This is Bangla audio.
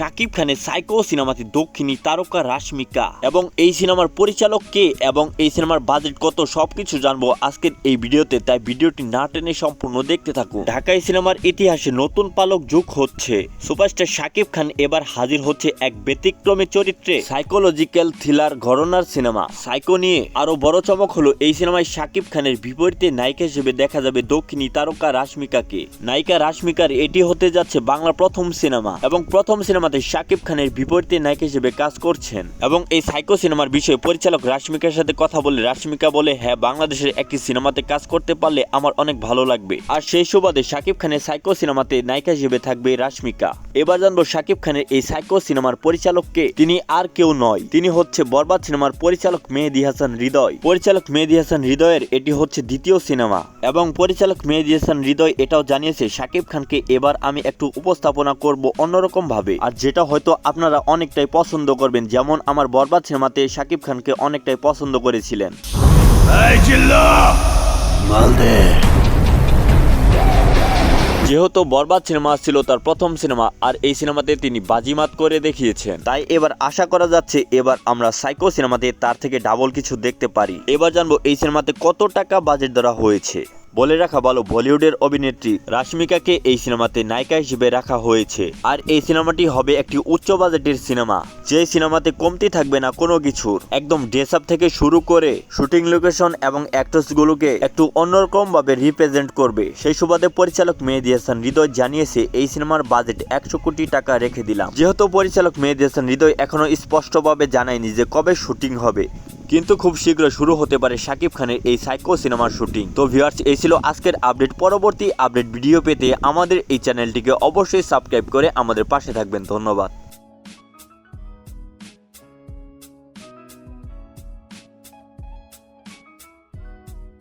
শাকিব খানের সাইকো সিনেমাতে দক্ষিণী তারকা রাশমিকা। এবং এই সিনেমার পরিচালক কে এবং এই সিনেমার বাজেট কত সবকিছু জানব আজকের এই ভিডিওতে, তাই ভিডিওটি না টেনে সম্পূর্ণ দেখতে থাকুন। ঢাকাই সিনেমার ইতিহাসে নতুন পালক যুগ হচ্ছে। সুপারস্টার শাকিব খান এবার হাজির হচ্ছে এক ব্যতিক্রমী চরিত্রে সাইকোলজিক্যাল থ্রিলার ঘরনার সিনেমা। সাইকো নিয়ে আরও বড় চমক হলো, এই সিনেমায় শাকিব খানের বিপরীতে নায়িকা হিসেবে দেখা যাবে দক্ষিণী তারকা রাশমিকাকে। নায়িকা রাশমিকার এটি হতে যাচ্ছে বাংলার প্রথম সিনেমা এবং প্রথম সিনেমাতে শাকিব খানের বিপরীতে নায়ক হিসেবে কাজ করছেন। এবং এই সাইকো সিনেমার বিষয়ে পরিচালক রাশমিকার সাথে কথা বলে রাশমিকা বলে হ্যাঁ বাংলাদেশের একটি সিনেমাতে কাজ করতে পারলে আমার অনেক ভালো লাগবে। আর সেই সুবাদে শাকিব খানের সাইকো সিনেমাতে নায়িকা হিসেবে থাকবে রাশমিকা। এবার জানব শাকিব খানের এই সাইকো সিনেমার পরিচালককে তিনি আর কেউ নয় তিনি হচ্ছে বরবাদ সিনেমার পরিচালক মেহেদি হাসান হৃদয়। পরিচালক মেহেদি হাসান হৃদয়ের এটি হচ্ছে দ্বিতীয় সিনেমা এবং পরিচালক মেহেদি হাসান হৃদয় এটাও জানিয়েছে শাকিব খানকে এবার আমি একটু উপস্থাপনা করব অন্যরকম ভাবে। আর যেটা হয়তো আপনারা অনেকটাই পছন্দ করবেন যেমন আমার বরবাদ সিনেমাতে শাকিব খানকে অনেকটাই পছন্দ করেছিলেন। মালদে। যেহেতু বরবাদ সিনেমা ছিল তার প্রথম সিনেমা, আর এই সিনেমাতে তিনি বাজিমাত করে দেখিয়েছেন। তাই এবার আশা করা যাচ্ছে এবার আমরা সাইকো সিনেমাতে তার থেকে ডাবল কিছু দেখতে পারি। এবার জানব এই সিনেমাতে কত টাকা বাজেট ধরা হয়েছে। বলে রাখা ভালো বলিউডের অভিনেত্রী রাশমিকাকে এই সিনেমাতে নায়িকা হিসেবে রাখা হয়েছে। আর এই সিনেমাটি হবে একটি উচ্চ বাজেটের সিনেমা। যে সিনেমাতে কমতি থাকবে না কোনো কিছুর। একদম ড্রেস আপ থেকে শুরু করে শুটিং লোকেশন এবং অ্যাক্টর্স গুলোকে একটু অন্যরকম ভাবে রিপ্রেজেন্ট করবে। সেই সুবাদে পরিচালক মেহেদি হাসান হৃদয় জানিয়েছে, এই সিনেমার বাজেট একশো কোটি টাকা রেখে দিলাম। যেহেতু পরিচালক মেহেদি হাসান হৃদয় এখনও স্পষ্টভাবে জানায়নি যে কবে শুটিং হবে। কিন্তু খুব শীঘ্র শুরু হতে পারে শাকিব খানের এই সাইকো সিনেমার শুটিং। তো ভিউয়ার্স এই ছিল আজকের আপডেট। পরবর্তী আপডেট ভিডিও পেতে আমাদের এই চ্যানেলটিকে অবশ্যই সাবস্ক্রাইব করে আমাদের পাশে থাকবেন। ধন্যবাদ।